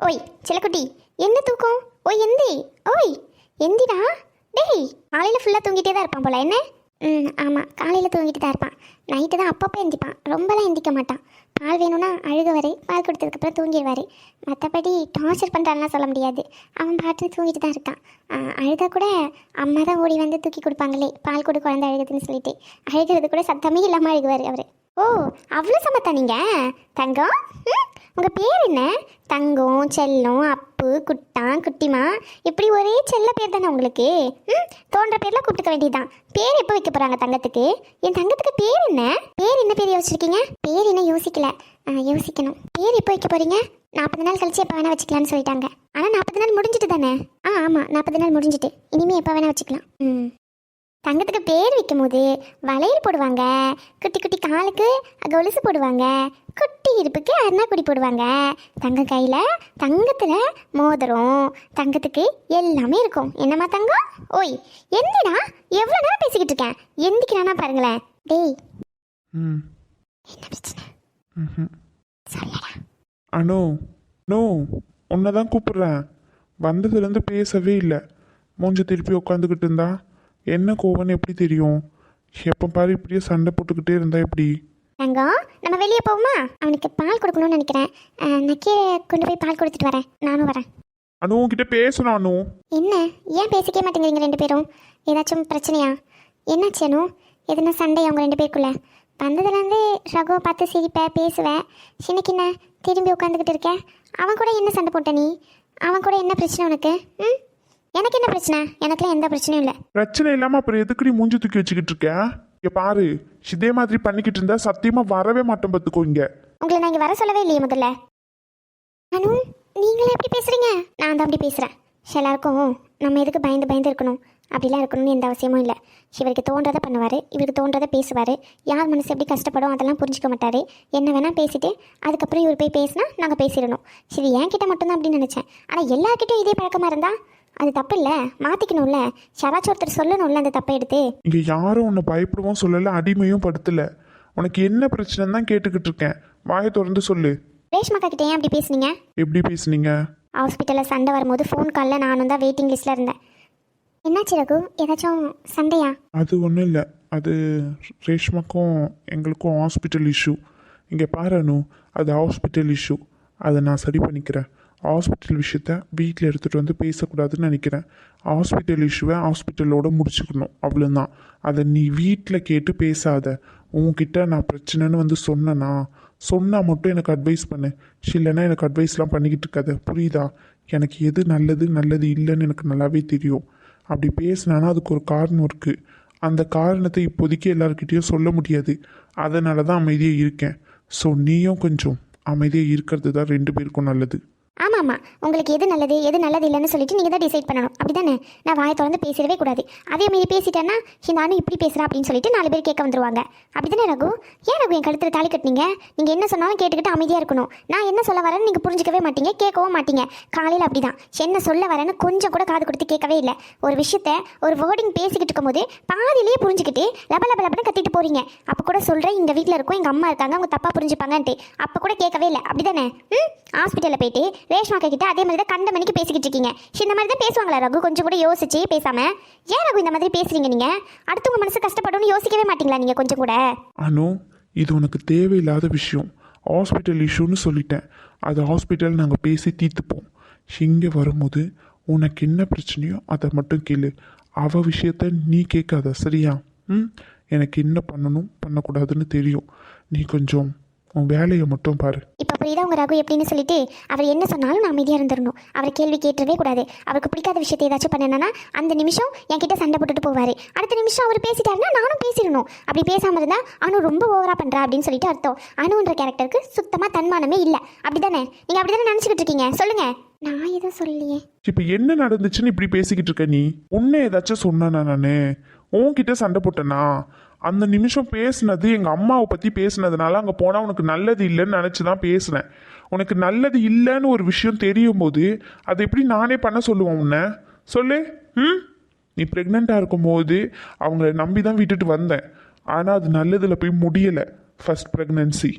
ஓய் சிலக்குட்டி என்ன தூக்கம்? ஓய் எந்தி ஓய் எந்திடா. டேய் காலையில் ஃபுல்லாக தூங்கிட்டே தான் இருப்பான் போல என்ன? ம் ஆமாம் காலையில் தூங்கிட்டு தான் இருப்பான். நைட்டு தான் அப்பப்போ எந்திப்பான். ரொம்பலாம் எந்திக்க மாட்டான். பால் வேணும்னா அழுகுவார் பால் கொடுத்ததுக்கப்புறம் தூங்கிடுவார். மற்றபடி டார்ச்சர் பண்ணுறான்லாம் சொல்ல முடியாது. அவன் பாட்டு தூங்கிட்டு தான் இருக்கான். அழுதா கூட அம்மா தான் ஓடி வந்து தூக்கி கொடுப்பாங்களே பால் கொடு குழந்தை அழுகுதுன்னு சொல்லிட்டு. அழுகிறது கூட சத்தமே இல்லாமல் அழுகுவார் அவர். ஓ அவ்வளோ சமத்தா நீங்கள் தங்கம்? ம்? உங்கள் பேர் என்ன? தங்கம் செல்லம் அப்பு குட்டான் குட்டிமா? இப்படி ஒரே செல்ல பேர் தானே உங்களுக்கு? ம் தோன்ற பேரில் கூப்பிட்டுக்க வேண்டியதுதான். பேர் எப்போ வைக்க போகிறாங்க தங்கத்துக்கு? என் தங்கத்துக்கு பேர் என்ன? பேர் என்ன பேர் யோசிச்சிருக்கீங்க? பேர் என்ன யோசிக்கல. ஆ, யோசிக்கணும். பேர் எப்போ வைக்க போகிறீங்க நாற்பது நாள் கழிச்சு எப்போ வேணால் வச்சுக்கலாம்னு சொல்லிட்டாங்க. ஆனால் நாற்பது நாள் முடிஞ்சிட்டு தானே? ஆ ஆமாம் நாற்பது நாள் முடிஞ்சிட்டு. இனிமேல் எப்போ வேணால் வச்சுக்கலாம். ம். தங்கத்துக்கு பேர் வைக்கும் போது வளையல் போடுவாங்க. குட்டி குட்டி காலுக்கு கொலுசு போடுவாங்க. குட்டி இடுப்புக்கு அருணாக்குடி போடுவாங்க. தங்க கையில் தங்கத்தில் மோதிரம். தங்கத்துக்கு எல்லாமே இருக்கும். என்னம்மா தங்கம்? ஓய் என்னடா? எவ்வளோ நேரம் பேசிக்கிட்டு இருக்கேன்? எந்திக்கிறானா பாருங்களேன். டேய். என்ன பிரச்சனை. சொல்லடா. அனு நோ. உன்னை தான் கூப்பிடுறேன். வந்ததுலேருந்து பேசவே இல்லை. மூஞ்ச திருப்பி உட்காந்துக்கிட்டு இருந்தா. என்ன கோவம்னு எப்படி தெரியும்? எப்போ பாரு இப்படியே சண்டை போட்டுக்கிட்டே இருந்தா எப்படி? தங்கம் நம்ம வெளியே போவோமா? அவனுக்கு பால் கொடுக்கணும்னு நினைக்கிறேன். நான் கீழே கொண்டு போய் பால் கொடுத்துட்டு வரேன். நானும் வரேன். அனு உன்கிட்ட பேசணும் அனு. என்ன? ஏன் பேசிக்கவே மாட்டேங்கிறீங்க ரெண்டு பேரும்? ஏதாச்சும் பிரச்சனையா? என்னாச்சு அனு? எதுனா சண்டை அவங்க ரெண்டு பேருக்குள்ள? வந்ததுலேருந்து ரகுவை பார்த்து சிரிப்ப பேசுவேன் இன்னைக்கு என்ன? திரும்பி உட்காந்துக்கிட்டு இருக்க? அவன் கூட என்ன சண்டை போட்ட நீ? அவன் கூட என்ன பிரச்சனை உனக்கு? ம்? எனக்கு என்ன பிரச்சனை? எனக்குலாம் எந்த பிரச்சனையும் இல்லை. பிரச்சனை இல்லாமல் அப்புறம் எதுக்குடி மூஞ்சி தூக்கி வச்சுக்கிட்டு இருக்க? இங்க பாரு இதே மாதிரி பண்ணிக்கிட்டு இருந்தா சத்தியமா வரவே மாட்டேன் பார்த்துக்கோ இங்க. உங்களை நான் இங்கே வர சொல்லவே இல்லையே முதல்ல. அனு நீங்களே எப்படி பேசுறீங்க? நான் தான் அப்படி பேசுகிறேன் எல்லாருக்கும் நம்ம எதுக்கு பயந்து பயந்து இருக்கணும்? அப்படிலாம் இருக்கணும்னு எந்த அவசியமும் இல்லை. இவருக்கு தோன்றதை பண்ணுவார் இவருக்கு தோன்றதை பேசுவார். யார் மனசு எப்படி கஷ்டப்படும் அதெல்லாம் புரிஞ்சுக்க மாட்டார். என்ன வேணால் பேசிட்டு அதுக்கப்புறம் இவர் போய் பேசினா நாங்கள் பேசிடணும். சரி என்கிட்ட மட்டும்தான் அப்படின்னு நினச்சேன். ஆனால் எல்லார்கிட்டையும் இதே பழக்கமாக இருந்தால் அது தப்பு இல்லை மாற்றிக்கணும்ல யாராச்சும் ஒருத்தர் சொல்லணும்ல அந்த தப்பை எடுத்து. இங்க யாரும் உன்னை பயப்படவும் சொல்லல அடிமையும் படுத்தல. உனக்கு என்ன பிரச்சனை தான் கேட்டுக்கிட்டு இருக்கேன். வாயை திறந்து சொல்லு. ரேஷ்மாக்கா கிட்ட ஏன் அப்படி பேசுனீங்க? எப்படி பேசுனீங்க? ஹாஸ்பிட்டலில் சண்டை வரும்போது ஃபோன் காலில் நானும் தான் வெயிட்டிங் லிஸ்ட்டில் இருந்தேன். என்னாச்சு ரகு? ஏதாச்சும் சண்டையா? அது ஒன்றும் இல்லை. அது ரேஷ்மாக்கும் எங்களுக்கும் ஹாஸ்பிட்டல் இஷ்யூ இங்கே பாருணும் அது ஹாஸ்பிட்டல் இஷ்யூ அதை நான் சரி பண்ணிக்கிறேன். ஹாஸ்பிட்டல் விஷயத்த வீட்டில் எடுத்துகிட்டு வந்து பேசக்கூடாதுன்னு நினைக்கிறேன். ஹாஸ்பிட்டல் இஷ்யூவை ஹாஸ்பிட்டலோட முடிச்சுக்கணும். அவ்வளோதான் அதை நீ வீட்டில் கேட்டு பேசாத. உன்கிட்ட நான் பிரச்சனைன்னு வந்து சொன்னேன்னா சொன்னால் மட்டும் எனக்கு அட்வைஸ் பண்ணு. இல்லைன்னா எனக்கு அட்வைஸ்லாம் பண்ணிக்கிட்டு இருக்காது. புரியுதா? எனக்கு எது நல்லது நல்லது இல்லைன்னு எனக்கு நல்லாவே தெரியும். அப்படி பேசினானா அதுக்கு ஒரு காரணம் இருக்குது அந்த காரணத்தை இப்போதைக்கு எல்லாருக்கிட்டேயும் சொல்ல முடியாது. அதனால தான் அமைதியாக இருக்கேன். ஸோ நீயும் கொஞ்சம் அமைதியாக இருக்கிறது தான் ரெண்டு பேருக்கும் நல்லது. ஆமாம் ஆமாம் உங்களுக்கு எது நல்லது எது நல்லது இல்லைன்னு சொல்லிட்டு நீங்கள் தான் டிசைட் பண்ணணும். அப்படிதானே? நான் வாயை திறந்து பேசிடவே கூடாது. அதே மாரி பேசிட்டேன்னா இந்த அண்ணன் இப்படி பேசுகிறா அப்படின்னு சொல்லிட்டு நாலு பேர் கேட்க வந்துருவாங்க. அப்படிதானே ரகு? ஏன் ரகு என் கழுத்தில் தாலி கட்டினீங்க? நீங்கள் என்ன சொன்னாலும் கேட்டுக்கிட்டு அமைதியாக இருக்கணும். நான் என்ன சொல்ல வரேன்னு நீங்கள் புரிஞ்சிக்கவே மாட்டீங்க கேட்கவும் மாட்டீங்க. காலையில் அப்படி தான் என்ன சொல்ல வரேன்னு கொஞ்சம் கூட காது கொடுத்து கேட்கவே இல்லை. ஒரு விஷயத்த ஒரு வேர்டிங் பேசிக்கிட்டு இருக்கும்போது பாதியிலேயே புரிஞ்சுக்கிட்டு லப லப லபன்னு கத்திட்டு போகிறீங்க அப்போ கூட சொல்கிறேன் எங்கள் வீட்டில் இருக்கும் எங்கள் அம்மா இருக்காங்க அவங்க தப்பாக புரிஞ்சுப்பாங்கன்ட்டு. அப்போ கூட கேட்கவே இல்லை. அப்படிதானே? ம்? ஹாஸ்பிட்டலில் போயிட்டு ரேஷ்மா கிட்ட அதே மாதிரி தான் கண்ட மணிக்கு பேசிக்கிட்டு இருக்கீங்க. இந்த மாதிரி தான் பேசுவாங்களா ரகு? கொஞ்சம் கூட யோசிச்சு பேசாம. ஏன் ரகு இந்த மாதிரி பேசுறீங்க நீங்க? அடுத்தவங்க மனசு கஷ்டப்படும்னு யோசிக்கவே மாட்டீங்களா நீங்க கொஞ்சம் கூட? அனு இது உனக்கு தேவையில்லாத விஷயம். ஹாஸ்பிட்டல் இஷ்யூன்னு சொல்லிட்டேன். அது ஹாஸ்பிட்டல் நாங்கள் பேசி தீர்த்துப்போம் இங்கே வரும்போது உனக்கு என்ன பிரச்சனையோ அதை மட்டும் கேளு. அவ விஷயத்த நீ கேட்காத சரியா? ம்? எனக்கு என்ன பண்ணணும் பண்ணக்கூடாதுன்னு தெரியும். நீ கொஞ்சம் உன் வேலையை மட்டும் பாரு. இப்போ புரியுதா உங்க ரகு எப்படின்னு சொல்லிட்டு? அவர் என்ன சொன்னாலும் நான் அமைதியாக இருந்துடணும் அவர் கேள்வி கேட்டவே கூடாது. அவருக்கு பிடிக்காத விஷயத்தை ஏதாச்சும் பண்ணனா அந்த நிமிஷம் என்கிட்ட சண்டை போட்டுட்டு போவார். அடுத்த நிமிஷம் அவர் பேசிட்டாருன்னா நானும் பேசிடணும். அப்படி பேசாமல் இருந்தால் அனு ரொம்ப ஓவரா பண்றா அப்படின்னு சொல்லிட்டு அர்த்தம். அனுன்ற கேரக்டருக்கு சுத்தமாக தன்மானமே இல்லை. அப்படிதானே? நீங்கள் அப்படிதானே நினச்சிக்கிட்டு இருக்கீங்க? சொல்லுங்க. நான் எதுவும் சொல்லலையே. இப்போ என்ன நடந்துச்சுன்னு இப்படி பேசிக்கிட்டு இருக்க நீ? உன்னை ஏதாச்சும் சொன்னானா நான்? உன்கிட்ட சண்டை போட்டேனா? அந்த நிமிஷம் பேசுனது எங்கள் அம்மாவை பற்றி பேசுனதுனால அங்கே போனால் உனக்கு நல்லது இல்லைன்னு நினச்சி தான் பேசினேன். உனக்கு நல்லது இல்லைன்னு ஒரு விஷயம் தெரியும் போது அதை எப்படி நானே பண்ண சொல்லுவேன் உன்னை? சொல்லு. ம்? நீ ப்ரெக்னெண்ட்டாக இருக்கும்போது அவங்கள நம்பி தான் விட்டுட்டு வந்தேன். ஆனால் அது நல்லதில் போய் முடியலை. ஃபஸ்ட் ப்ரெக்னென்சி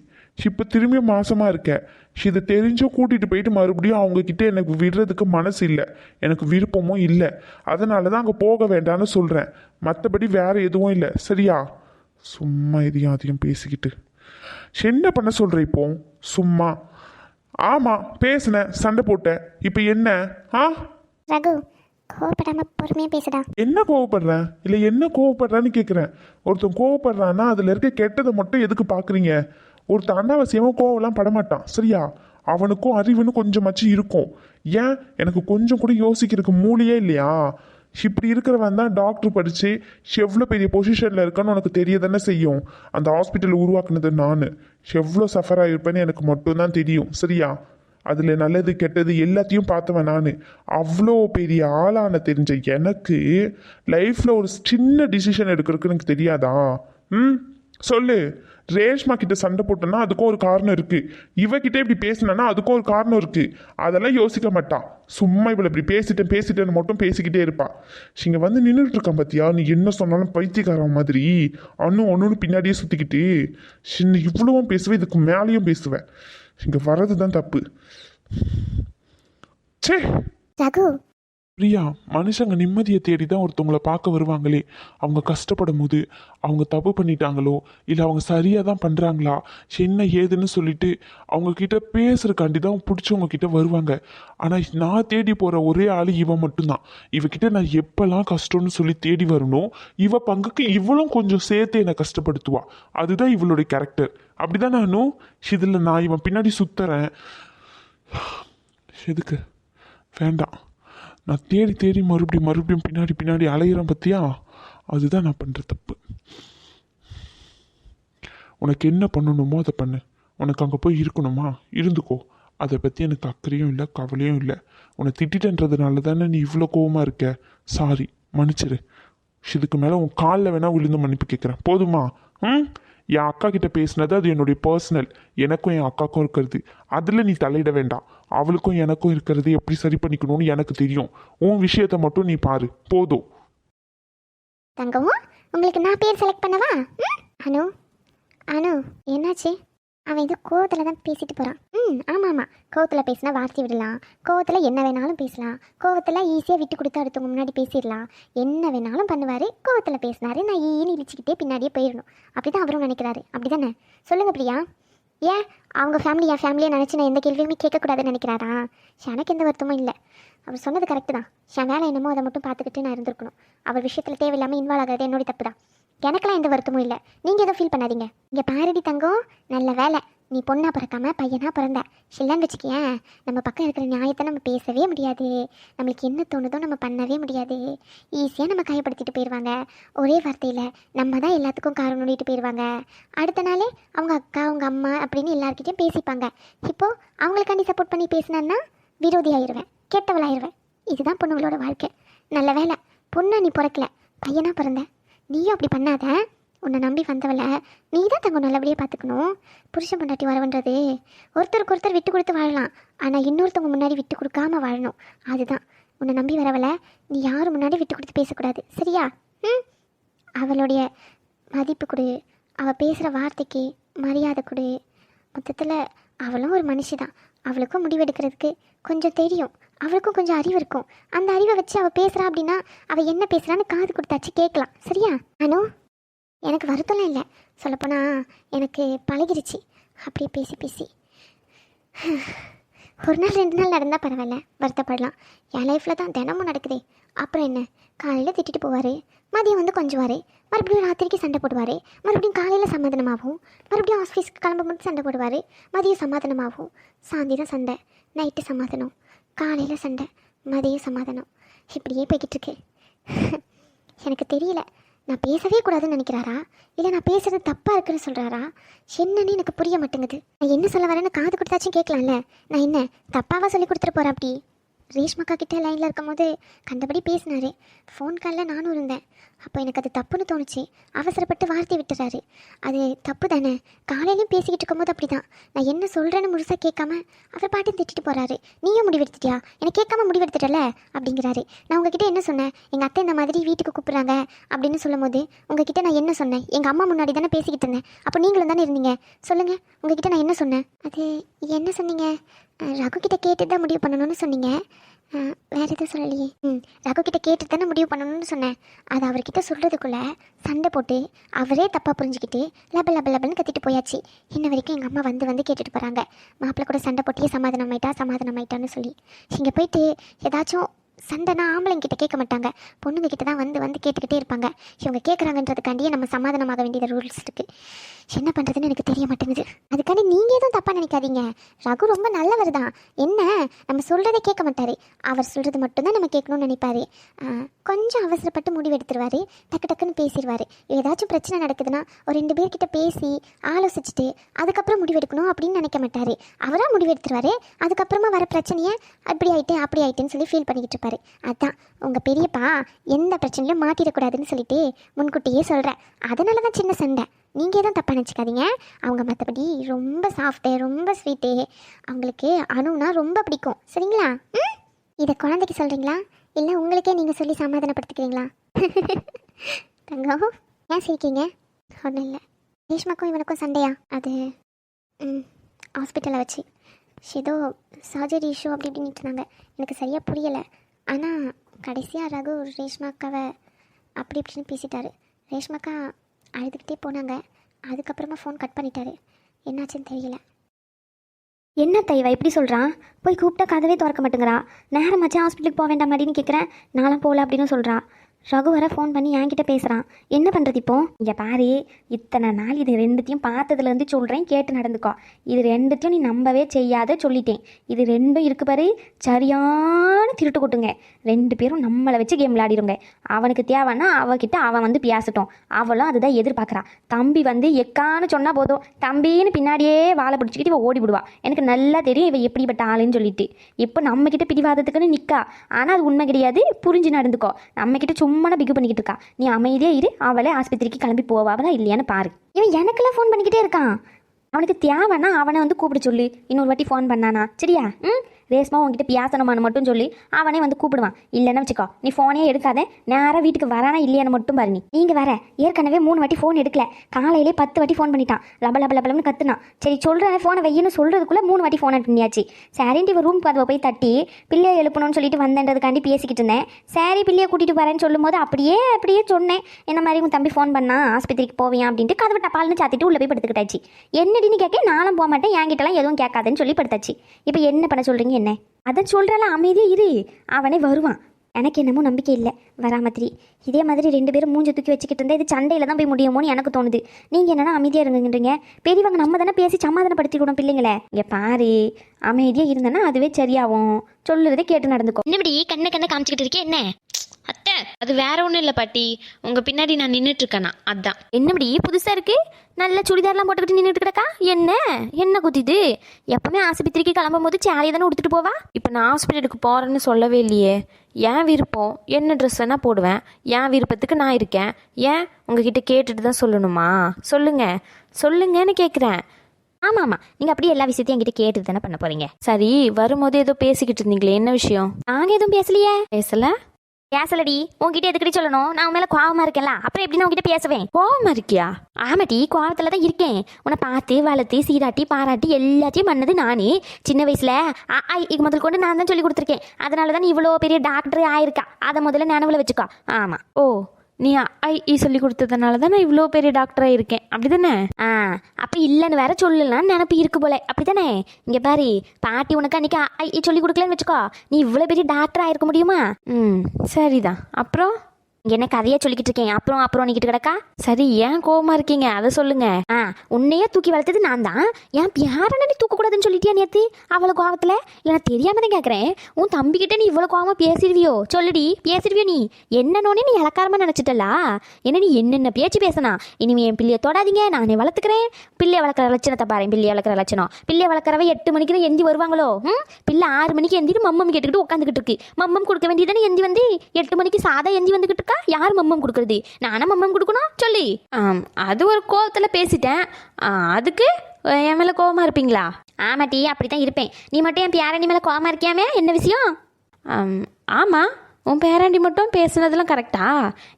இப்போ திரும்பி மாசமா இருக்க. இது தெரிஞ்சும் கூட்டிட்டு போயிட்டு மறுபடியும் அவங்க கிட்ட எனக்கு விடுறதுக்கு மனசு இல்லை. எனக்கு விருப்பமும் இல்லை. அதனால தான் அங்கே போக வேண்டாம்னு சொல்கிறேன் மற்றபடி வேற எதுவும் இல்லை. சரியா? சும்மா இதையும் அதையும் பேசிக்கிட்டு. என்ன பண்ண சொல்ற இப்போ? சும்மா. ஆமாம் பேசினேன் சண்டை போட்டேன் இப்போ என்ன? ஆ? ரகு கோவப்படாமல் பொறுமையாக பேசுடா. என்ன கோவப்படுறேன் இல்லை என்ன கோவப்படுறான்னு கேட்குறேன் ஒருத்தன் கோவப்படுறான்னா அதில் இருக்க கெட்டதை மட்டும் எதுக்கு பார்க்குறீங்க ஒருத்தன் அனாவசியமாக கோவம்லாம் படமாட்டான். சரியா? அவனுக்கும் அறிவுன்னு கொஞ்சமாச்சும் இருக்கும். ஏன்? எனக்கு கொஞ்சம் கூட யோசிக்கிறதுக்கு மூலியே இல்லையா? இப்படி இருக்கிறவன் தான் டாக்டர் படித்து எவ்வளோ பெரிய பொசிஷனில் இருக்கான்னு உனக்கு தெரிய தானே செய்யும். அந்த ஹாஸ்பிட்டல் உருவாக்குனது நான். எவ்வளோ சஃபர் ஆகிருப்பேன்னு எனக்கு மட்டும்தான் தெரியும். சரியா? அதில் நல்லது கெட்டது எல்லாத்தையும் பார்த்தவன் நான். அவ்வளோ பெரிய ஆளான தெரிஞ்ச எனக்கு லைஃப்பில் ஒரு சின்ன டிசிஷன் எடுக்கிறதுக்கு எனக்கு தெரியாதா? ம்? சொல்லு. ரேஷ்மா கிட்ட சண்டை போட்டோன்னா அதுக்கும் ஒரு காரணம் இருக்கு. இவகிட்ட இப்படி பேசினா அதுக்கும் ஒரு காரணம் இருக்கு. அதெல்லாம் யோசிக்க மாட்டான் சும்மா இவளை இப்படி பேசிட்டேன் பேசிட்டேன்னு மட்டும் பேசிக்கிட்டே இருப்பான் இங்கே வந்து நின்றுட்டு இருக்கான் பாத்தியா? நீ என்ன சொன்னாலும் பைத்தியக்காரன் மாதிரி. அன்னும் ஒன்று பின்னாடியே சுற்றிக்கிட்டு சின்ன இவ்வளவும் பேசுவேன் இதுக்கு மேலேயும் பேசுவேன் இங்கே வர்றது தான் தப்பு. ச்சே! ரகு பிரியா மனுஷங்க நிம்மதியை தேடி தான் ஒருத்தவங்களை பார்க்க வருவாங்களே. அவங்க கஷ்டப்படும் போது அவங்க தப்பு பண்ணிட்டாங்களோ இல்லை அவங்க சரியாக தான் பண்ணுறாங்களா என்ன ஏதுன்னு சொல்லிட்டு அவங்க கிட்ட பேசுறதுக்காண்டி தான் பிடிச்சவங்க கிட்ட வருவாங்க. ஆனால் நான் தேடி போகிற ஒரே ஆள் இவன் மட்டும்தான். இவகிட்ட நான் எப்போல்லாம் கஷ்டம்னு சொல்லி தேடி வரணும் இவ பங்குக்கு இவளும் கொஞ்சம் சேர்த்து என்னை கஷ்டப்படுத்துவா. அதுதான் இவளுடைய கேரக்டர் அப்படிதான் நானும் இதில் நான் இவன் பின்னாடி சுத்துறேன். எதுக்கு? வேண்டாம். நான் தேடி தேடி மறுபடியும் மறுபடியும் பின்னாடி பின்னாடி அலையிறேன் பத்தியா? அதுதான் நான் பண்ணுற தப்பு. உனக்கு என்ன பண்ணணுமோ அதை பண்ணு. உனக்கு அங்கே போய் இருக்கணுமா? இருந்துக்கோ. அதை பற்றி எனக்கு அக்கறையும் இல்லை கவலையும் இல்லை. உன்னை திட்டிட்டன்றதுனால தானே நீ இவ்வளோ கோவமாக இருக்க? சாரி மன்னிச்சிரு. இதுக்கு மேலே உன் காலில் வேணால் விழுந்து மன்னிப்பு கேட்குறேன் போதுமா? ம்? என் அக்கா கிட்ட பேசினது அது என்னுடைய பர்சனல் எனக்கும் என் அக்காக்கும் இருக்கிறது. அதில் நீ தலையிட வேண்டாம். அவளுக்கும் எனக்கும் இருக்கிறது எப்படி சரி பண்ணிக்கணும்னு எனக்கு தெரியும். உன் விஷயத்தை மட்டும் நீ பாரு. போதும். தங்கம் உங்களுக்கு நான் பேர் செலக்ட் பண்ணவா? அனு அனு என்னாச்சு? அவன் இது கோவத்தில் தான் பேசிட்டு போகிறான் ம் ஆமாம் ஆமாம் கோவத்தில் பேசினா வார்த்தை விடலாம். கோவத்தில் என்ன வேணாலும் பேசலாம். கோவத்தில் ஈஸியாக விட்டு கொடுத்து அடுத்தவங்க முன்னாடி பேசிடலாம். என்ன வேணாலும் பண்ணுவார். கோவத்தில் பேசினாரு. நான் ஈன்னு இழிச்சிக்கிட்டே பின்னாடியே போயிடணும். அப்படி தான் அவரும் நினைக்கிறாரு. அப்படி தானே சொல்லுங்க பிரியா. ஏன்? அவங்க ஃபேமிலி என் ஃபேமிலியை நினச்சி நான் எந்த கேள்வியுமே கேட்கக்கூடாதுன்னு நினைக்கிறாரா? ச்சே, எனக்கு எந்த வருத்தமும் இல்லை. அவர் சொன்னது கரெக்டு தான். என் வேலை என்னமோ அதை மட்டும் பார்த்துக்கிட்டு நான் இருந்திருக்கணும். அவர் விஷயத்தில் தேவையில்லாமல் இன்வால்வ் ஆகிறது என்னோட தப்பு தான் எனக்கெல்லாம் எந்த வருத்தமும் இல்லை. நீங்கள் எதுவும் ஃபீல் பண்ணாதீங்க. இங்கே பாரடி தங்கம் நல்ல வேலை. நீ பொண்ணாக பிறக்காம பையனாக பிறந்த. இல்லைன்னு வச்சுக்கேன் நம்ம பக்கம் இருக்கிற நியாயத்தை நம்ம பேசவே முடியாது. நம்மளுக்கு என்ன தோணுதோ நம்ம பண்ணவே முடியாது. ஈஸியாக நம்ம காயப்படுத்திட்டு போயிடுவாங்க ஒரே வார்த்தையில் நம்ம தான் எல்லாத்துக்கும் காரணம் நோண்டிட்டு போயிடுவாங்க அடுத்த நாளே அவங்க அக்கா அவங்க அம்மா அப்படின்னு எல்லாருக்கிட்டையும் பேசிப்பாங்க. இப்போது அவங்களுக்காண்டி சப்போர்ட் பண்ணி பேசினேன்னா விரோதி ஆயிடுவேன் கெட்டவளாயிருவேன். இதுதான் பொண்ணுங்களோட வாழ்க்கை. நல்ல வேலை பொண்ணை நீ பிறக்கல பையனாக பிறந்தேன் நீயும் அப்படி பண்ணாத. உன்னை நம்பி வந்தவள. நீ தான் தங்க நல்லபடியாக பார்த்துக்கணும் புருஷன் பொண்டாட்டி வரவன்றது. ஒருத்தருக்கு ஒருத்தர் விட்டு கொடுத்து வாழலாம். ஆனால் இன்னொருத்தவங்க முன்னாடி விட்டு கொடுக்காம வாழணும். அதுதான். உன்னை நம்பி வரவள நீ யார் முன்னாடி விட்டு கொடுத்து பேசக்கூடாது. சரியா? ம்? அவளுடைய மதிப்பு கொடு. அவள் பேசுகிற வார்த்தைக்கு மரியாதை கொடு. மொத்தத்தில் அவளும் ஒரு மனுஷி தான். அவளுக்கும் முடிவெடுக்கிறதுக்கு கொஞ்சம் தெரியும். அவளுக்கும் கொஞ்சம் அறிவு இருக்கும். அந்த அறிவை வச்சு அவள் பேசுகிறா அப்படின்னா அவள் என்ன பேசுகிறான்னு காது கொடுத்தாச்சு கேட்கலாம். சரியா? அனு? எனக்கு வருத்தம்லாம் இல்லை. சொல்லப்போனால் எனக்கு பழகிருச்சு. அப்படியே பேசி பேசி. ஒரு நாள் ரெண்டு நாள் நடந்தால் பரவாயில்ல. வருத்தப்படலாம். என் லைஃப்பில் தான் தினமும் நடக்குதே. அப்புறம் என்ன? காலையில் திட்டிட்டு போவார். மதியம் வந்து கொஞ்சுவார். மறுபடியும் ராத்திரிக்கு சண்டை போடுவார். மறுபடியும் காலையில் சமாதானமாகும். மறுபடியும் ஆஃபீஸ்க்கு கிளம்ப மட்டும் சண்டை போடுவார். மதியம் சமாதானமாகும். தான் சண்டை. நைட்டு சமாதானம். காலையில் சண்டை. மதியம் சமாதானம். இப்படியே போய்கிட்டுருக்கு. எனக்கு தெரியல. நான் பேசவே கூடாதுன்னு நினைக்கிறாரா? இல்லை நான் பேசுறது தப்பாக இருக்குன்னு சொல்கிறாரா என்னன்னு எனக்கு புரிய மாட்டேங்குது. நான் என்ன சொல்ல வரேன்னு காது கொடுத்தாச்சும் கேட்கலாம்ல. நான் என்ன தப்பாவா சொல்லி கொடுத்துட்டு போகிறேன் அப்படி? ரேஷ்மக்கா கிட்டே லைனில் இருக்கும்போது கண்டபடி பேசினாரு. ஃபோன் காலில் நானும் இருந்தேன். அப்போ எனக்கு அது தப்புன்னு தோணுச்சு. அவசரப்பட்டு வார்த்தை விட்டுறாரு. அது தப்பு தானே? காலையிலையும் பேசிக்கிட்டு இருக்கும்போது அப்படி தான் நான் என்ன சொல்கிறேன்னு முழுசாக கேட்காம அவர் பாட்டும் திட்டிட்டு போகிறாரு நீயும் முடிவெடுத்துட்டியா? எனக்கு கேட்காம முடிவெடுத்துட்டல? அப்படிங்கிறாரு. நான் உங்ககிட்ட என்ன சொன்னேன்? எங்கள் அத்தை இந்த மாதிரி வீட்டுக்கு கூப்பிட்றாங்க அப்படின்னு சொல்லும்போது உங்ககிட்ட நான் என்ன சொன்னேன்? எங்கள் அம்மா முன்னாடி தானே பேசிக்கிட்டு இருந்தேன். அப்போ நீங்களும் தானே இருந்தீங்க? சொல்லுங்கள் உங்ககிட்ட நான் என்ன சொன்னேன்? அது என்ன சொன்னீங்க? ரகு கிட்ட கேட்டு தான் முடிவு பண்ணணும்னு சொன்னீங்க. வேறு வேற எதுவும் சொல்லலையே. ம் ரகு கிட்ட கேட்டு தானே முடிவு பண்ணணும்னு சொன்னேன். அது அவர்கிட்ட சொல்கிறதுக்குள்ள சண்டை போட்டு அவரே தப்பாக புரிஞ்சுக்கிட்டு லப லப லபன்னு கத்திட்டு போயாச்சு. இன்ன வரைக்கும் எங்கள் அம்மா வந்து வந்து கேட்டுட்டு போகிறாங்க மாப்பிள்ளை கூட சண்டை போட்டியே சமாதானம் ஆயிட்டா சமாதானம் ஆயிட்டான்னு சொல்லி. இங்கே போயிட்டு ஏதாச்சும் சண்டைனா ஆம்பளைங்க கிட்ட கேட்க மாட்டாங்க. பொண்ணுங்க கிட்ட தான் வந்து வந்து கேட்டுக்கிட்டே இருப்பாங்க. இவங்க கேட்குறாங்கன்றதுக்காண்டியே நம்ம சமாதானமாக வேண்டியது ரூல்ஸ் இருக்குது என்ன பண்ணுறதுன்னு எனக்கு தெரிய மாட்டேங்குது. அதுக்காண்டி நீங்கள் எதுவும் தப்பாக நினைக்காதீங்க. ரகு ரொம்ப நல்லவர் தான். என்ன? நம்ம சொல்கிறத கேட்க மாட்டார். அவர் சொல்கிறது மட்டும்தான் நம்ம கேட்கணும்னு நினைப்பாரு. கொஞ்சம் அவசரப்பட்டு முடிவு எடுத்துருவாரு. டக்கு டக்குன்னு பேசிடுவார் ஏதாச்சும் பிரச்சனை நடக்குதுன்னா ஒரு ரெண்டு பேர்கிட்ட பேசி ஆலோசிச்சுட்டு அதுக்கப்புறம் முடிவெடுக்கணும் அப்படின்னு நினைக்க மாட்டார். அவராக முடிவெடுத்துருவாரு அதுக்கப்புறமா வர பிரச்சனையை அப்படி ஆயிட்டு அப்படி ஆயிட்டுன்னு சொல்லி ஃபீல் பண்ணிக்கிட்டு இருப்பார். அதான் உங்கள் பெரியப்பா எந்த பிரச்சனையும் மாட்டிடக்கூடாதுன்னு சொல்லிட்டு முன்கூட்டியே சொல்கிறேன் அதனால தான் சின்ன சண்டை. நீங்கள் எதுவும் தப்பாக நினச்சிக்காதீங்க. அவங்க மற்றபடி ரொம்ப சாஃப்ட்டு ரொம்ப ஸ்வீட்டு அவங்களுக்கு அணுனா ரொம்ப பிடிக்கும். சரிங்களா? ம்? இதை குழந்தைக்கு சொல்கிறீங்களா இல்லை உங்களுக்கே நீங்கள் சொல்லி சமாதானப்படுத்திக்கிறீங்களா? தங்கம் ஏன் சிரிக்கீங்க ஒன்றும் இல்லை. ரேஷ்மாக்கும் இவனுக்கும் சண்டையா? அது ம் ஹாஸ்பிட்டலை வச்சு. ஏதோ சர்ஜரி இஷ்யூ அப்படி இப்படின்னு இருந்தாங்க எனக்கு சரியாக புரியலை. ஆனால் கடைசியாக ரகு ரேஷ்மாக்காவை அப்படி இப்படின்னு பேசிட்டாரு. ரேஷ்மாக்கா அழுதுகிட்டே போனாங்க. அதுக்கப்புறமா ஃபோன் கட் பண்ணிட்டாரு. என்னாச்சுன்னு தெரியல. என்ன தெய்வா இப்படி சொல்கிறான் போய் கூப்பிட்டா கதவே திறக்க மாட்டேங்கிறா. நேரமாச்சு ஹாஸ்பிட்டலுக்கு போக வேண்டாம் அப்படின்னு கேட்குறேன் நானும் போகல அப்படின்னு சொல்கிறான் ரகு வர ஃபோன் பண்ணி என்கிட்ட பேசுகிறான் என்ன பண்ணுறது இப்போ? இங்கே பாரு இத்தனை நாள் இது ரெண்டுத்தையும் பார்த்ததுலேருந்து சொல்கிறேன் கேட்டு நடந்துக்கோ. இது ரெண்டுத்தையும் நீ நம்பவே செய்யாத சொல்லிட்டேன். இது ரெண்டும் இருக்கு பாரு சரியான திருட்டு கொட்டுங்க. ரெண்டு பேரும் நம்மளை வச்சு கேம் விளையாடிடுங்க அவனுக்கு தேவைன்னா அவகிட்ட அவன் வந்து பேசட்டும். அவளும் அதுதான் எதிர்பார்க்குறா. தம்பி வந்து எக்கான்னு சொன்னால் போதும். தம்பின்னு பின்னாடியே வாழை பிடிச்சிக்கிட்டு இவ ஓடி விடுவா எனக்கு நல்லா தெரியும் இவள் எப்படிப்பட்ட ஆளுன்னு சொல்லிட்டு. இப்போ நம்மக்கிட்ட பிடிவாதத்துக்குன்னு நிற்கா ஆனால் அது உண்மை கிடையாது. புரிஞ்சு நடந்துக்கோ. நம்மக்கிட்ட சும்மா பிகு பண்ணிக்கிட்டு இருக்கா நீ அமைதியாக இரு அவளே ஆஸ்பத்திரிக்கு கிளம்பி போவாவதா இல்லையான்னு பாரு. இவன் எனக்கெல்லாம் ஃபோன் பண்ணிக்கிட்டே இருக்கான். அவனுக்கு தேவைன்னா அவனை வந்து கூப்பிட சொல்லு. இன்னொரு வாட்டி ஃபோன் பண்ணானா. சரியா? ம்? ரேஸ்மா உங்ககிட்ட பியாசனமானு மட்டும் சொல்லி அவனே வந்து கூப்பிடுவான். இல்லைன்னு வச்சுக்கோ. நீ ஃபோனே எடுக்காத. நேராக வீட்டுக்கு வரானா இல்லையான்னு மட்டும் பாரு நீ. நீங்கள் வர ஏற்கனவே மூணு வாட்டி ஃபோன் எடுக்கல. காலையிலே பத்து வாட்டி ஃபோன் பண்ணிட்டான். லப லப லபலம்னு கத்துனான். சரி சொல்கிறேன் ஃபோனை வெய்யனு சொல்கிறதுக்குள்ளே மூணு வாட்டி ஃபோன் பண்ணியாச்சு. சரின்ட்டு இவன் ரூம் கதவை போய் தட்டி பிள்ளையை எழுப்பணும்னு சொல்லிட்டு வந்தேன்றதுக்காண்டி பேசிக்கிட்டு இருந்தேன். சரி பிள்ளையை கூட்டிகிட்டு வரேன்னு சொல்லும்போது அப்படியே அப்படியே சொன்னேன். இந்த மாதிரி உன் தம்பி ஃபோன் பண்ணா ஆஸ்பத்திரிக்கு போவியான் அப்படின்ட்டு கதவை டப்பால்னு சாத்திட்டு உள்ளே போய் படுத்துக்கிட்டாச்சு. என்னடின்னு கேட்க நானும் போக மாட்டேன். என்கிட்டலாம் எதுவும் கேட்காதுன்னு சொல்லி படுத்தாச்சு. இப்போ என்ன பண்ண சொல்கிறீங்க என்ன? அதை சொல்கிறால அமைதியாக இரு. அவனே வருவான். எனக்கு என்னமோ நம்பிக்கை இல்லை. வரா மாதிரி இதே மாதிரி ரெண்டு பேரும் மூஞ்சி தூக்கி வச்சுக்கிட்டு இருந்தேன் இது சண்டையில் தான் போய் முடியுமோன்னு எனக்கு தோணுது. நீங்கள் என்னென்னா அமைதியாக இருங்கன்றீங்க பெரியவங்க நம்ம தானே பேசி சமாதானப்படுத்திக்கணும் பிள்ளைங்களே. இங்கே பாரு. அமைதியாக இருந்தேன்னா அதுவே சரியாகும். சொல்லுறதே கேட்டு நடந்துக்கும் என்னபடி கண்ணை கண்ணை காமிச்சிக்கிட்டு இருக்கே என்ன? அத்தை அது வேற ஒன்றும் இல்லை பாட்டி. உங்க பின்னாடி நான் நின்றுட்டு இருக்கேனா அதான் என்னபடி புதுசாக இருக்கு? நல்ல சுடிதார்லாம் போட்டுக்கிட்டு நின்றுட்டு கிடக்கா? என்ன? என்ன குத்திது? எப்பவுமே ஆஸ்பத்திரிக்கு கிளம்பும் போது சேலையை தானே உடுத்துட்டு போவா? இப்போ நான் ஹாஸ்பிட்டலுக்கு போறேன்னு சொல்லவே இல்லையே. என் விருப்பம்? என்ன ட்ரெஸ் வேணா போடுவேன். என் விருப்பத்துக்கு நான் இருக்கேன்? ஏன் உங்ககிட்ட கேட்டுட்டு தான் சொல்லணுமா? சொல்லுங்க. சொல்லுங்கன்னு கேட்குறேன் ஆமாம் ஆமாம் நீங்கள் அப்படியே எல்லா விஷயத்தையும் என்கிட்ட கேட்டுட்டு தானே பண்ண போகிறீங்க சரி வரும்போது ஏதோ பேசிக்கிட்டு இருந்தீங்களே என்ன விஷயம்? நாங்கள் எதுவும் பேசலையே. பேசல? பேசலடி. உன்கிட்ட எதுக்கடி சொல்லணும்? நான் உன் மேலே கோவமாக இருக்கேன்ல. அப்புறம் எப்படி நான் உன்கிட்ட பேசுவேன்? கோவமா இருக்கியா? ஆமாட்டி கோவத்தில் தான் இருக்கேன். உன்னை பார்த்து வளர்த்து சீராட்டி பாராட்டி எல்லாத்தையும் பண்ணது நானே. சின்ன வயசில் அ, ஆ, இ முதல் கொண்டு நான் தான் சொல்லி கொடுத்துருக்கேன். அதனால தான் இவ்வளோ பெரிய டாக்டர் ஆயிருக்கா அதை முதல்ல நினைவில் வச்சுக்கோ. ஆமாம் ஓ நீ ஐஇ சொல்லி கொடுத்ததுனால தான் நான் இவ்வளோ பெரிய டாக்டராக இருக்கேன். அப்படி தானே ஆ அப்போ இல்லைன்னு வேற சொல்லலாம்னு நினப்பு இருக்கு போல. அப்படிதானே? இங்கே பாரு பாட்டி உனக்கு அன்னைக்கு ஐஇ சொல்லி கொடுக்கலன்னு வச்சுக்கோ. நீ இவ்வளோ பெரிய டாக்டர் ஆயிருக்க முடியுமா? ம் சரிதான். அப்புறம்? என்ன கதையை சொல்லிக்கிட்டு இருக்கேன்? அப்புறம் அப்புறம் நிக்கிட்டு கிடக்கா? சரி ஏன் கோவமா இருக்கீங்க? அதை சொல்லுங்க. ஆ உன்னையே தூக்கி வளர்த்தது நான் தான். ஏன் யாரை நீ தூக்கக்கூடாதுன்னு சொல்லிட்டியா நேத்து? அவ்வளோ கோவத்தில்? இல்லை தெரியாம தான் கேட்குறேன் உன் தம்பிக்கிட்ட நீ இவ்வளோ கோவமாக பேசிடுவியோ? சொல்லுடி பேசிடுவியோ நீ? என்னன்னோனே நீ இலக்காரமாக நினச்சிட்டலா என்ன நீ என்னென்ன பேச்சு பேசினா? இனிமே என் பிள்ளைய தொடாதீங்க. நானே வளர்த்துக்கிறேன். பிள்ளைய வளர்க்குற லட்சணத்தை பாரு பிள்ளைய வளர்க்குற லட்சணம். பிள்ளைய வளர்க்குறவ எட்டு மணிக்கு தான் எந்தி வருவாங்களோ? ம்? பிள்ளை ஆறு மணிக்கு எந்திட்டு மம்மம் கேட்டுக்கிட்டு உட்காந்துக்கிட்டு இருக்கு. மம்மம் கொடுக்க வேண்டியதானே எந்தி வந்து? எட்டு மணிக்கு சாதா எந்தி வந்துக்கிட்டு இருக்கா? யார் மம்மம் கொடுக்குறது? நானா மம்மம் கொடுக்கணும்? சொல்லி. அது ஒரு கோவத்தில் பேசிட்டேன். அதுக்கு என் மேலே கோவமா இருப்பீங்களா? ஆமாட்டி அப்படி தான் இருப்பேன். நீ மட்டும் என் பேரணி மேலே கோவமா இருக்கியாமே? என்ன விஷயம்? ஆம், ஆமாம் உன் பேராண்டி மட்டும் பேசுனதெல்லாம் கரெக்டா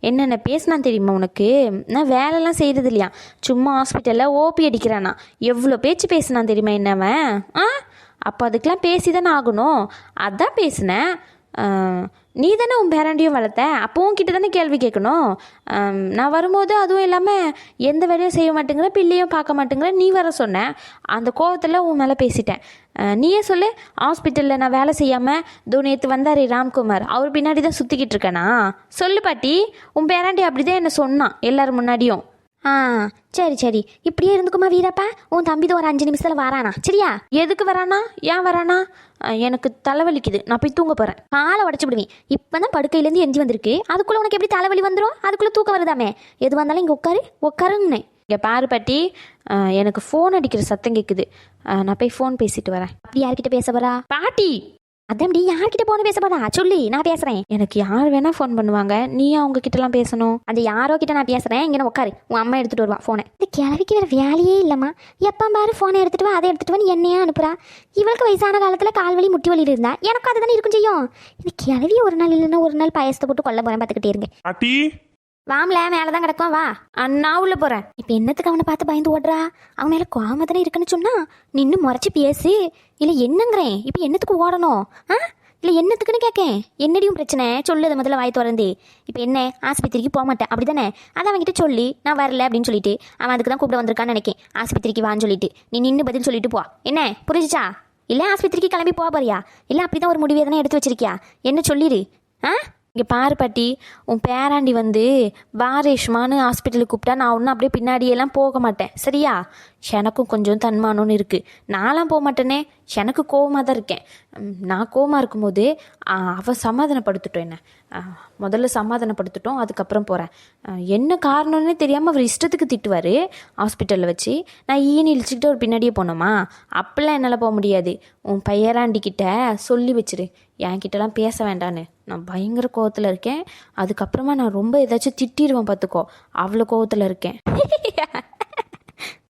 என்னென்ன பேசினான் தெரியுமா உனக்கு? நான் வேலைலாம் செய்கிறது இல்லையா சும்மா ஹாஸ்பிட்டலில் ஓபி அடிக்கிறானா? எவ்வளோ பேச்சு பேசினான் தெரியுமா என்னவன் ஆ அப்போ அதுக்கெலாம் பேசி தானே ஆகணும். அதான் பேசினேன். நீ தானே உன் பேராண்டியும் வளர்த்த? அப்போ கிட்ட தானே கேள்வி கேட்கணும்? நான் வரும்போது அதுவும் இல்லாமல் எந்த வேலையும் செய்ய மாட்டேங்கிற பிள்ளையும் பார்க்க மாட்டேங்கிற நீ வர சொன்ன. அந்த கோவத்தில் உன் மேலே பேசிட்டேன். நீயே சொல்லு ஹாஸ்பிட்டலில் நான் வேலை செய்யாமல் தோ நேற்று வந்தார் ராம்குமார். அவர் பின்னாடி தான் சுற்றிக்கிட்டு இருக்கேனா? சொல்லு பாட்டி உன் பேராண்டி அப்படி தான் என்ன சொன்னான் எல்லோரும் முன்னாடியும். ஆ சரி சரி. இப்படியே இருந்துக்குமா வீரப்பா? உன் தம்பி தான் ஒரு அஞ்சு நிமிஷத்தில் வரானா? சரியா? எதுக்கு வரானா? ஏன் வரானா? எனக்கு தலைவலிக்குது. நான் போய் தூங்க போகிறேன் காலை உடச்சி விடுவேன் இப்போ தான் படுக்கையிலேருந்து எஞ்சி வந்திருக்கு. அதுக்குள்ளே உனக்கு எப்படி தலைவலி வந்துடும் அதுக்குள்ளே தூக்கம் வருதாமே? எது வந்தாலும் இங்கே உட்காரு. உட்காருங்கண்ணே இங்கே பாரு பாட்டி. எனக்கு ஃபோன் அடிக்கிற சத்தம் கேட்குது நான் போய் ஃபோன் பேசிட்டு வரேன். அப்படி யார்கிட்ட பேச வரா பாட்டி! அதான் அப்படி யார்கிட்ட போன பேச போதா சொல்லி நான் பேசுகிறேன் எனக்கு யார் வேணால் ஃபோன் பண்ணுவாங்க. நீ அவங்க கிட்டலாம் பேசணும். அந்த யாரோ கிட்ட நான் பேசுகிறேன் இங்கே உட்காரு உன் அம்மா எடுத்துகிட்டு வருவா ஃபோனை இந்த கிழவிக்கு வேறு வேலையே இல்லைம்மா. எப்போ பாரு ஃபோனை எடுத்துட்டு வா அதை எடுத்துட்டு வந்து என்னையா அனுப்புறா? இவளுக்கு வயசான காலத்தில் கால் வலி முட்டி வலி இருந்தா எனக்கும் அதுதானே இருக்கும் செய்யும்? இந்த கிழவி ஒரு நாள் இல்லைன்னா ஒரு நாள் பாயசத்தை போட்டு கொல்ல போகிறேன் பார்த்துக்கிட்டே இருங்க. வாம்ல மேலே தான் கிடக்கும் வா. நான் உள்ள போகிறேன் இப்போ என்னத்துக்கு அவனை பார்த்து பயந்து ஓடுறா? அவன் மேலே கோவமா தானே இருக்குன்னு சொன்னா நின்று முறைச்சி பேசு. இல்லை என்னங்கிறேன்? இப்போ என்னத்துக்கு ஓடணும்? ஆ? இல்லை என்னத்துக்குன்னு கேட்கேன் என்னடியும் பிரச்சனை? சொல்லுது முதல்ல வாய் திறந்து. இப்போ என்ன? ஆஸ்பத்திரிக்கு போக மாட்டேன். அப்படி தானே அதை அவன்கிட்ட சொல்லி நான் வரல அப்படின்னு சொல்லிட்டு அவன் அதுக்கு தான் கூப்பிட வந்திருக்கான்னு நினைக்கேன். ஆஸ்பத்திரிக்கு வான்னு சொல்லிட்டு. நீ நின்று பதில் சொல்லிட்டு போ. என்ன? புரிஞ்சுச்சா? இல்லை ஆஸ்பத்திரிக்கு கிளம்பி போக போறியா? இல்லை அப்படி தான் ஒரு முடிவு எதனா எடுத்து வச்சிருக்கியா? என்ன சொல்லிடு ஆ? இங்கே பாரு பாட்டி உன் பேராண்டி வந்து பாரேஷ்மான்னு ஹாஸ்பிட்டலுக்கு கூப்பிட்டா நான் ஒன்றும் அப்படியே பின்னாடியெல்லாம் போக மாட்டேன். சரியா? எனக்கும் கொஞ்சம் தன்மானம்னு இருக்குது நான்லாம் போக மாட்டேனே. எனக்கு கோவமாக தான் இருக்கேன். நான் கோவமாக இருக்கும்போது அவள் சமாதானப்படுத்திட்டோம் என்ன. முதல்ல சமாதானப்படுத்திட்டோம் அதுக்கப்புறம் போகிறேன் என்ன காரணம்னே தெரியாமல் அவர் இஷ்டத்துக்கு திட்டுவார் ஹாஸ்பிட்டலில் வச்சு. நான் ஈனி இழிச்சிக்கிட்டு ஒரு பின்னாடியே போனோமா? அப்போல்லாம் என்னால் போக முடியாது. உன் பையராண்டிக்கிட்ட சொல்லி வச்சிரு. என்கிட்டலாம் பேச வேண்டான்னு. நான் பயங்கர கோவத்தில் இருக்கேன். அதுக்கப்புறமா நான் ரொம்ப ஏதாச்சும் திட்டிடுவேன் பார்த்துக்கோ அவ்வளோ கோவத்தில் இருக்கேன்.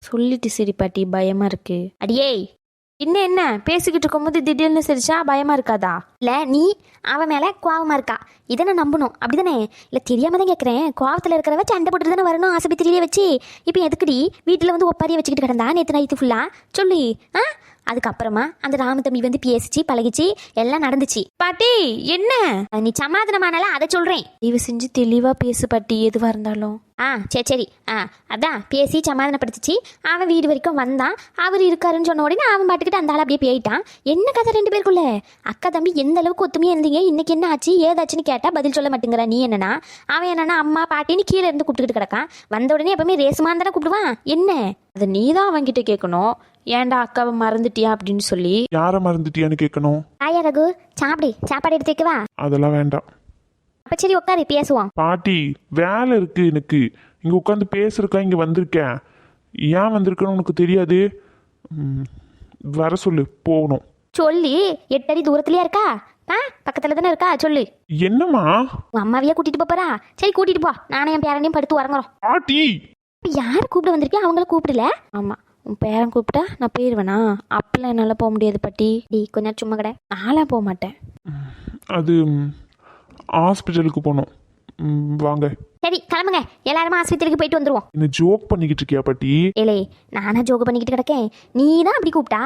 சொல்லிட்டு சரி பாட்டி பயமாக இருக்கு. அடியே இன்னும் என்ன? பேசிக்கிட்டு இருக்கும்போது திடீர்னு சிரிச்சா பயமாக இருக்காதா? இல்லை நீ அவன் மேலே கோவமா இருக்கா? இதை நான் நம்பணும். அப்படிதானே? இல்லை தெரியாம தான் கேட்குறேன் கோவத்தில் இருக்கிறவ சண்டை போட்டுட்டு தானே வரணும் ஆஸ்பத்திரியிலே வச்சு. இப்போ எதுக்குடி? வீட்டில் வந்து ஒப்பாரிய வச்சுக்கிட்டு கிடந்தா நேற்று நைட்டு ஃபுல்லாக சொல்லி. ஆ? அதுக்கப்புறமா அந்த ராம தம்பி வந்து பேசிச்சு பழகிச்சு எல்லாம் நடந்துச்சு. பாட்டி என்ன? நீ சமாதானமானால அதை சொல்கிறேன் தயவு செஞ்சு தெளிவாக பேசு பாட்டி எதுவாக இருந்தாலும். ஆ சரி சரி. ஆ அதான் பேசி சமாதானப்படுத்திச்சு. அவன் வீடு வரைக்கும் வந்தான். அவர் இருக்காருன்னு சொன்ன உடனே அவன் பாட்டுக்கிட்டு அந்த ஆள் அப்படியே போயிட்டான். என்ன கதை ரெண்டு பேருக்குள்ள? அக்கா தம்பி எந்த அளவுக்கு ஒத்துமையா இருந்தீங்க? இன்னைக்கு என்ன ஆச்சு? ஏதாச்சுன்னு கேட்டா பதில் சொல்ல மாட்டேங்கிற. நீ என்னன்னா அவன் என்னன்னா அம்மா பாட்டின்னு கீழே இருந்து கூப்பிட்டுக்கிட்டு கிடக்கான். வந்த உடனே எப்பவுமே ரேசுமான் தானே கூப்பிடுவான். என்ன? அதை நீ தான் அவன்கிட்ட கேட்கணும். ஏன்டா அக்காவை மறந்துட்டியா அப்படின்னு சொல்லி. யாரை மறந்துட்டியான்னு கேட்கணும். ஆயா ரகு சாப்பிடு. சாப்பாடு எடுத்து வைக்கவா? அதெல்லாம் வேண்டாம். அப்ப சரி உட்காரு பேசுவோம். பாட்டி வேலை இருக்கு எனக்கு. இங்க உட்காந்து பேசுறக்கா இங்க வந்திருக்கேன். ஏன் வந்திருக்கேன்னு உனக்கு தெரியாது? ம், வர சொல்லு போகணும். சொல்லி எட்டு அடி தூரத்துலயா இருக்கா? ஆ பக்கத்துல தானே இருக்கா? சொல்லு. என்னம்மா? உன் அம்மாவையே கூட்டிட்டு போப் போறா. சரி கூட்டிட்டு போ. நானும் என் பேரனையும் படுத்து உறங்குறோம். பாட்டி! இப்ப யார் கூப்பிட வந்திருக்கேன் அவங்கள கூப்பிடல? ஆமாம் உன் பேரன் கூப்பிட்டா நான் போயிடுவேனா அப்பெல்லாம் என்னால் போக முடியாது பாட்டி. டி கொஞ்ச நேரம் சும்மா கடை. நான்லாம் போக மாட்டேன். அது ம், ஹாஸ்பிட்டலுக்கு போகணும் வாங்க. சரி கிளம்புங்க. எல்லாரும் ஆஸ்பத்திரிக்கு போயிட்டு வந்துருவோம். என்ன ஜோக் பண்ணிக்கிட்டு இருக்கியா பாட்டி? ஏலே நானா ஜோகு பண்ணிக்கிட்டு கிடக்கேன். நீ தான் அப்படி கூப்பிட்டா?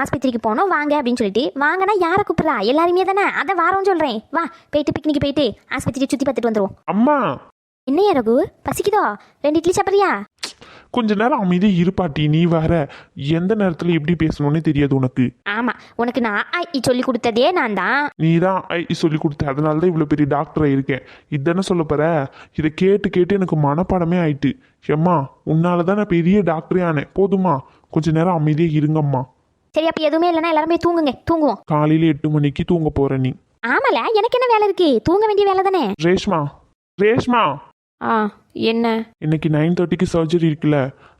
ஆஸ்பத்திரிக்கு போனோம் வாங்க அப்படின்னு சொல்லிட்டு. வாங்கன்னா யாரை கூப்பிடுறா? எல்லாருமே தானே? அதை வாரோன்னு சொல்றேன். வா போயிட்டு பிக்னிக் போயிட்டு ஆஸ்பத்திரியை சுத்தி பார்த்துட்டு வந்துருவோம். அம்மா! என்னையா ரகு? பசிக்குதோ? ரெண்டு இட்லி சாப்பிட்றியா? கொஞ்ச நேரம் அமைதியே இருப்பாட்டி நீ வேற. எந்த நேரத்தில் எப்படி பேசணும்னே தெரியாது உனக்கு. ஆமாம் உனக்கு நான் ஆ, இ சொல்லி கொடுத்ததே நான் தான் நீ தான் ஐ சொல்லி கொடுத்த அதனால தான் இவ்வளோ பெரிய டாக்டராக இருக்கேன். இதானே சொல்ல போற? இதை கேட்டு கேட்டு எனக்கு மனப்பாடமே ஆயிட்டு. ஏம்மா உன்னால தான் நான் பெரிய டாக்டரே ஆனேன். போதுமா கொஞ்ச நேரம் அமைதியே இருங்கம்மா. சரி அப்போ எதுவுமே இல்லைன்னா எல்லாரும் தூங்குங்க தூங்குவோம். காலையில எட்டு மணிக்கு தூங்க போற நீ. ஆமால எனக்கு என்ன வேலை இருக்கு? தூங்க வேண்டிய வேலை தானே? ரேஷ்மா ரேஷ்மா. ஆ. என்ன? இன்னைக்கு நைன் தேர்ட்டிக்கு சர்ஜரி இருக்குல்ல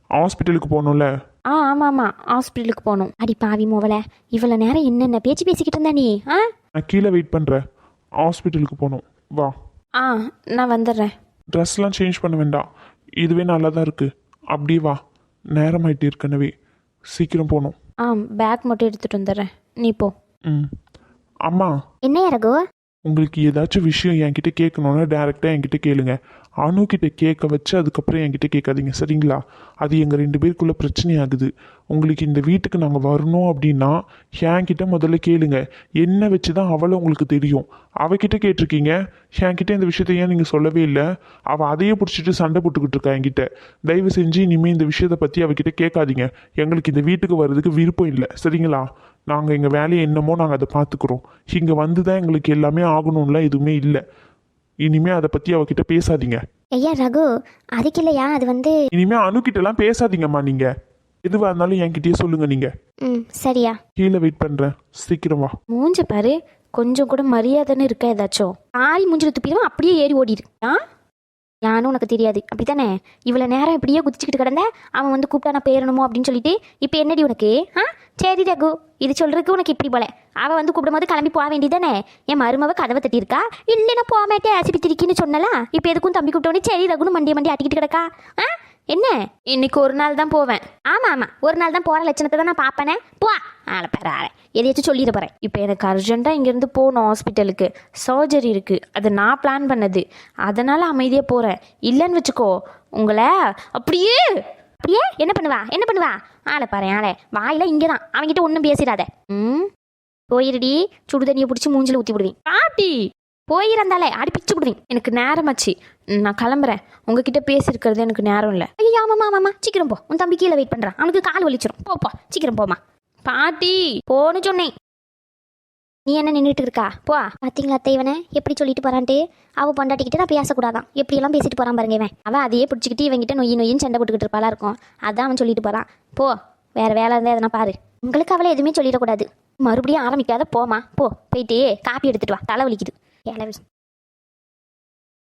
ஹாஸ்பிட்டலுக்கு போகணும்ல? ஆ ஆமாம் ஆமாம் ஹாஸ்பிட்டலுக்கு போகணும். அடி பாவி மோவல இவ்வளோ நேரம் என்னென்ன பேச்சு பேசிக்கிட்டு இருந்தா நீ ஆ? நான் கீழே வெயிட் பண்ணுறேன் ஹாஸ்பிட்டலுக்கு போகணும். வா. ஆ நான் வந்துடுறேன். ட்ரெஸ்லாம் சேஞ்ச் பண்ண வேண்டாம். இதுவே நல்லா தான் இருக்குது அப்படியே வா. நேரமாயிட்டு ஏற்கனவே சீக்கிரம் போகணும். ஆ பேக் மட்டும் எடுத்துகிட்டு வந்துடுறேன். நீ போ. ம். அம்மா. என்ன ரகு? உங்களுக்கு ஏதாச்சும் விஷயம் என்கிட்ட கேட்கணுன்னா டேரெக்டாக என்கிட்ட கேளுங்க. அணுக்கிட்ட கேட்க வச்சு அதுக்கப்புறம் என்கிட்ட கேட்காதீங்க சரிங்களா? அது எங்கள் ரெண்டு பேருக்குள்ளே பிரச்சனையாகுது. உங்களுக்கு இந்த வீட்டுக்கு நாங்கள் வரணும் அப்படின்னா என்கிட்ட முதல்ல கேளுங்க. என்ன வச்சு தான் அவளை உங்களுக்கு தெரியும். அவகிட்ட கேட்டிருக்கீங்க. என்கிட்ட இந்த விஷயத்த ஏன் நீங்கள் சொல்லவே இல்லை? அவள் அதையே பிடிச்சிட்டு சண்டை போட்டுக்கிட்டு இருக்கா என்கிட்ட. தயவு செஞ்சு இனிமேல் இந்த விஷயத்தை பற்றி அவகிட்ட கேட்காதீங்க. எங்களுக்கு இந்த வீட்டுக்கு வர்றதுக்கு விருப்பம் இல்லை சரிங்களா? நாங்கள் எங்கள் வேலையை என்னமோ நாங்கள் அதை பார்த்துக்குறோம். இங்கே வந்து தான் எங்களுக்கு எல்லாமே ஆகணும்லாம் எதுவுமே இல்லை. இனிமே அதை பற்றி அவகிட்ட பேசாதீங்க. ஐயா ரகு அதுக்கு இல்லையா அது வந்து இனிமே அணுக்கிட்டலாம் பேசாதீங்கம்மா நீங்கள் எதுவாக இருந்தாலும் என்கிட்டயே சொல்லுங்கள் நீங்கள் ம் சரியா. கீழே வெயிட் பண்ணுறேன் சீக்கிரம் வா. மூஞ்ச பாரு கொஞ்சம் கூட மரியாதைன்னு இருக்கா ஏதாச்சும் ஆள் மூஞ்சில் துப்பிடும் அப்படியே ஏறி ஓடிடு. ஆ? நானும் உனக்கு தெரியாது. அப்படித்தானே? இவ்வளோ நேரம் இப்படியே குதிச்சுக்கிட்டு கிடந்த? அவன் வந்து கூப்பிட்டா நான் பேரணுமோ? அப்படின்னு சொல்லிட்டு இப்போ என்னடி உனக்கு? ஆ? சரி ரகு இது சொல்றதுக்கு உனக்கு இப்படி போல. அவள் வந்து கூப்பிடும்போது கிளம்பி போக வேண்டியதானே என் மருமவ கதவை தட்டியிருக்கா? இல்லை நான் போக மாட்டேன் ஆசிபி திருக்கின்னு சொன்னலாம் இப்போ எதுக்கும் தம்பி கூப்பிட்டோன்னே சரி ரகுன்னு மண்டிய மண்டி ஆட்டிக்கிட்டு கிடக்கா? ஆ? என்ன? இன்னைக்கு ஒரு நாள் தான் போவேன். ஆமாம் ஆமாம் ஒரு நாள் தான் போகிற லட்சணத்தை தான் நான் பார்ப்பேனே. போ. ஆளை பேர ஆளை. எதையாச்சும் சொல்லிட போகிறேன் இப்போ எனக்கு அர்ஜென்ட்டாக இங்கேருந்து போகணும் ஹாஸ்பிட்டலுக்கு. சர்ஜரி இருக்குது அது நான் பிளான் பண்ணது. அதனால் அமைதியாக போகிறேன் இல்லைன்னு வச்சுக்கோ உங்களை அப்படியே. அப்படியே? என்ன பண்ணுவா? என்ன பண்ணுவா? ஆளை பாரு ஆளை. வாயில இங்கே தான் அவன்கிட்ட ஒன்றும் பேசிடாத. ம்? போயிருடி. சுடுதண்ணியை பிடிச்சி மூஞ்சில் ஊற்றி விடுவேன் பாட்டி! போயிருந்தாலே அடிப்பிச்சு பிச்சு விடுவேன் எனக்கு நேரமாச்சு நான் கிளம்புறேன். உங்ககிட்ட பேசியிருக்கிறது எனக்கு நேரம் இல்லை. ஐயோ மாமா ஆமாம்மா சீக்கிரம் போ. உன் தம்பி கீழே வெயிட் பண்ணுறான் அவனுக்கு கால் வலிச்சிரும். போ சீக்கிரம் போமா பாட்டி போன்னு சொன்னேன். நீ என்ன நின்றுட்டு இருக்கா? போ. பார்த்தீங்களா தேவனை எப்படி சொல்லிட்டு போறான்ட்டு? அவ பொண்டாட்டிக்கிட்ட நான் பேசக்கூடாதான். எப்படியெல்லாம் பேசிட்டு போறான் பாருங்க இவன். அவன் அதையே பிடிச்சிக்கிட்டு இவங்கிட்ட நொய் நொய்யின்னு சண்டை போட்டுக்கிட்டு இருப்பாளா இருக்கும். அதான் அவன் சொல்லிட்டு போகிறான் போ. வேற வேலை இருந்தால் எதனா பாரு. உங்களுக்கு அவளை எதுவுமே சொல்லிடக்கூடாது. மறுபடியும் ஆரம்பிக்காத போமா போ. போயிட்டு காப்பி எடுத்துட்டு வா. தலை வலிக்குது. கிளவி